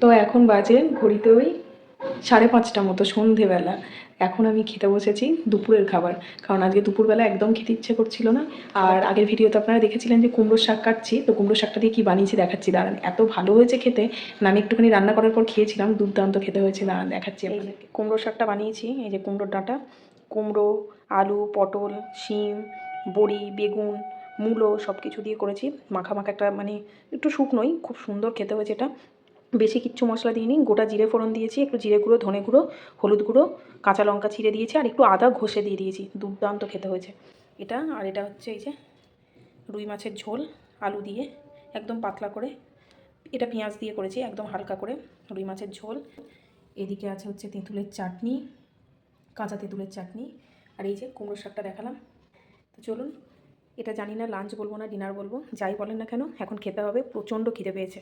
তো এখন বাজে ঘড়িতে ওই সাড়ে পাঁচটা মতো সন্ধেবেলা। এখন আমি খেতে বসেছি দুপুরের খাবার কারণ আজকে দুপুরবেলা একদম খেতে ইচ্ছে করছিল না। আর আগের ভিডিওতে আপনারা দেখেছিলেন যে কুমড়ো শাক কাটছি তো কুমড়ো শাকটা দিয়ে কী বানিয়েছি দেখাচ্ছি। দাঁড়ান এত ভালো হয়েছে খেতে না আমি একটুখানি রান্না করার পর খেয়েছিলাম দুর্দান্ত খেতে হয়েছে দাঁড়ান দেখাচ্ছি আপনাদেরকে। কুমড়ো শাকটা বানিয়েছি এই যে কুমড়োর ডাঁটা কুমড়ো আলু পটল শিম বড়ি বেগুন মূলো সব কিছু দিয়ে করেছি। মাখা মাখা একটা মানে একটু শুকনোই খুব সুন্দর খেতে হয়েছে এটা। বেশি কিচ্ছু মশলা দিইনি, গোটা জিরে ফোড়ন দিয়েছি, একটু জিরে গুঁড়ো, ধনে গুঁড়ো, হলুদ গুঁড়ো, কাঁচা লঙ্কা ছিঁড়ে দিয়েছি আর একটু আদা ঘষে দিয়ে দিয়েছি, দুর্দান্ত খেতে হয়েছে। এটা আর এটা হচ্ছে এই যে রুই মাছের ঝোল, আলু দিয়ে একদম পাতলা করে, এটা পেঁয়াজ দিয়ে করেছি একদম হালকা করে, রুই মাছের ঝোল। এদিকে আছে হচ্ছে তেঁতুলের চাটনি, কাঁচা তেঁতুলের চাটনি আর এই যে কুমড়ো শাকটা দেখালাম। তো চলুন, এটা জানি না লাঞ্চ বলব না ডিনার বলব, যাই বলেন না কেন, এখন খেতে হবে, প্রচণ্ড খিদে পেয়েছে।